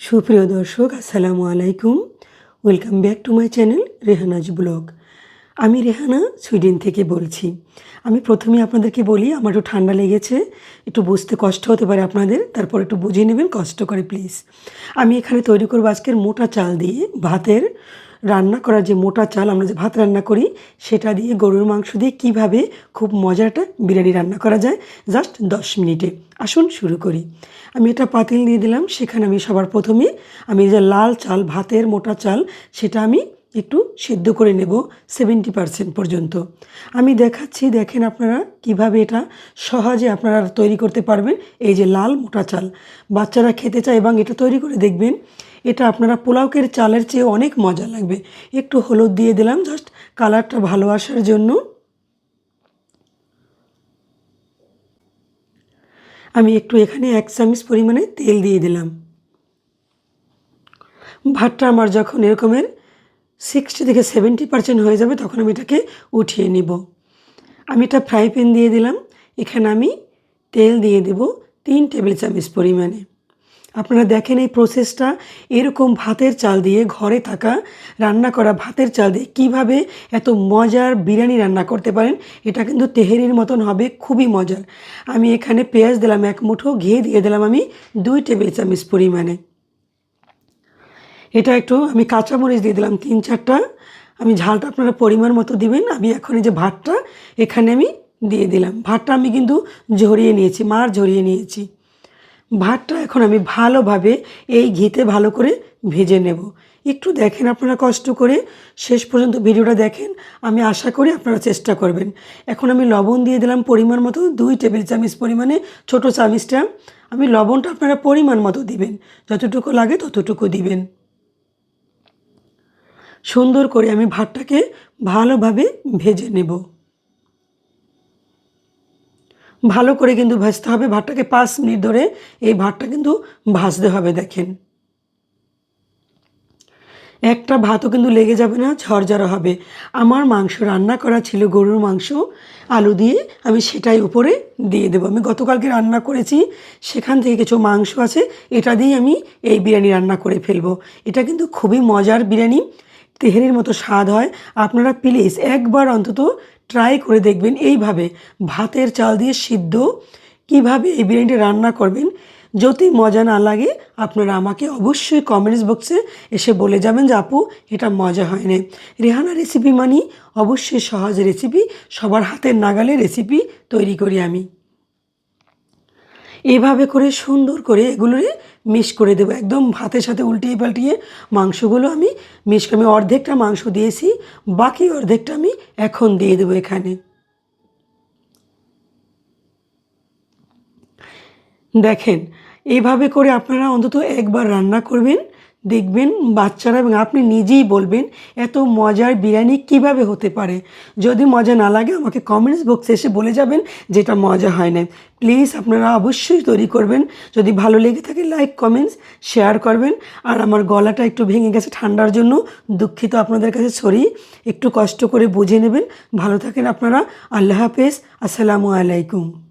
সুপ্রিয় দর্শক আসসালামু আলাইকুম। Welcome back to my channel Rehana's blog আমি রেহানা সুইডেন থেকে বলছি। আমি প্রথমে আপনাদেরকে বলি, আমার একটু ঠান্ডা লেগেছে, একটু বুঝতে কষ্ট হতে পারে আপনাদের, তারপর একটু বুঝিয়ে নেবেন কষ্ট করে প্লিজ। আমি এখানে তৈরি করব আজকের মোটা চাল দিয়ে ভাতের রান্না করার যে মোটা চাল, আমরা যে ভাত রান্না করি, সেটা দিয়ে গরুর মাংস দিয়ে কীভাবে খুব মজার একটা বিরিয়ানি রান্না করা যায়, জাস্ট দশ মিনিটে। আসুন শুরু করি। আমি এটা পাতিল দিয়ে দিলাম, সেখানে আমি সবার প্রথমে আমি যে লাল চাল, ভাতের মোটা চাল, সেটা আমি একটু সিদ্ধ করে নেব সেভেন্টি পারসেন্ট পর্যন্ত। আমি দেখাচ্ছি, দেখেন আপনারা কীভাবে এটা সহজে আপনারা তৈরি করতে পারবেন। এই যে লাল মোটা চাল, বাচ্চারা খেতে চায় এবং এটা তৈরি করে দেখবেন, এটা আপনারা পোলাওকের চালের চেয়ে অনেক মজা লাগবে। একটু হলুদ দিয়ে দিলাম জাস্ট কালারটা ভালো আসার জন্য। আমি একটু এখানে এক চামচ পরিমাণে তেল দিয়ে দিলাম। ভাতটা আমার যখন এরকমের সিক্সটি থেকে সেভেন্টি পার্সেন্ট হয়ে যাবে, তখন আমি এটাকে উঠিয়ে নিব। আমি এটা ফ্রাই প্যান দিয়ে দিলাম। এখানে আমি তেল দিয়ে দেব তিন টেবিল চামচ পরিমাণে। আপনারা দেখেন এই প্রসেসটা এরকম ভাতের চাল দিয়ে, ঘরে থাকা, রান্না করা ভাতের চাল দিয়ে কীভাবে এত মজার বিরিয়ানি রান্না করতে পারেন, এটা কিন্তু তেহেরির মতন হবে, খুবই মজার। আমি এখানে পেঁয়াজ দিলাম এক মুঠো, ঘি দিয়ে দিলাম আমি দুই টেবিল চামচ পরিমাণে। এটা একটু আমি কাঁচামরিচ দিয়ে দিলাম তিন চারটা। আমি ঝালটা আপনারা পরিমাণ মতো দিবেন। আমি এখন এই যে ভাতটা এখানে আমি দিয়ে দিলাম। ভাতটা আমি কিন্তু ঝরিয়ে নিয়েছি, মার ঝরিয়ে নিয়েছি। ভাতটা এখন আমি ভালোভাবে এই ঘিতে ভালো করে ভেজে নেব। একটু দেখেন আপনারা কষ্ট করে শেষ পর্যন্ত ভিডিওটা দেখেন, আমি আশা করি আপনারা চেষ্টা করবেন। এখন আমি লবণ দিয়ে দিলাম পরিমাণ মতো, দুই টেবিল চামচ পরিমাণে ছোট চামচটা। আমি লবণটা আপনারা পরিমাণ মতো দিবেন, যতটুকু লাগে ততটুকু দিবেন। সুন্দর করে আমি ভাতটাকে ভালোভাবে ভেজে নেব। ভালো করে কিন্তু ভাজতে হবে, ভাতটাকে পাঁচ মিনিট ধরে এই ভাতটা কিন্তু ভাজতে হবে, দেখেন। একটা ভাতও কিন্তু লেগে যাবে না, ঝরঝরা হবে। আমার মাংস রান্না করা ছিল গরুর মাংস, আলু দিয়ে আমি সেটাই উপরে দিয়ে দেবো। আমি গতকালকে রান্না করেছি, সেখান থেকে কিছু মাংস আছে, এটা দিয়ে আমি এই বিরিয়ানি রান্না করে ফেলব। এটা কিন্তু খুবই মজার বিরিয়ানি তেহেরির মতো স্বাদ হয়। আপনারা প্লিজ একবার অন্তত ট্রাই করে দেখবেন এইভাবে। ভাতের চাল দিয়ে সিদ্ধ কীভাবে এই বিরিয়ানিটা রান্না করবেন। যদি মজা না লাগে, আপনারা আমাকে অবশ্যই কমেন্টস বক্সে এসে বলে যাবেন যে, আপু, এটা মজা হয় না রেহানা রেসিপি মানি অবশ্যই সহজ রেসিপি সবার হাতের নাগালে রেসিপি তৈরি করি আমি। এভাবে করে সুন্দর করে এগুলোরে মিশ করে দেবো। একদম ভাতের সাথে উল্টিয়ে পাল্টিয়ে মাংসগুলো আমি মিশ আমি অর্ধেকটা মাংস দিয়েছি, বাকি অর্ধেকটা আমি এখন দিয়ে দেবো এখানে। দেখেন, এভাবে করে আপনারা অন্তত একবার রান্না করবেন। দেখবেন বাচ্চারা এবং আপনি নিজেই বলবেন এত মজার বিরিয়ানি কীভাবে হতে পারে। যদি মজা না লাগে আমাকে কমেন্টস বক্সে এসে বলে যাবেন যেটা মজা হয় না। প্লিজ আপনারা অবশ্যই তৈরি করবেন। যদি ভালো লেগে থাকে লাইক কমেন্টস শেয়ার করবেন। আর আমার গলাটা একটু ভেঙে গেছে ঠান্ডার জন্য, দুঃখিত আপনাদের কাছে সরি একটু কষ্ট করে বুঝে নেবেন। ভালো থাকেন আপনারা। আল্লাহ হাফেজ। আসসালামু আলাইকুম।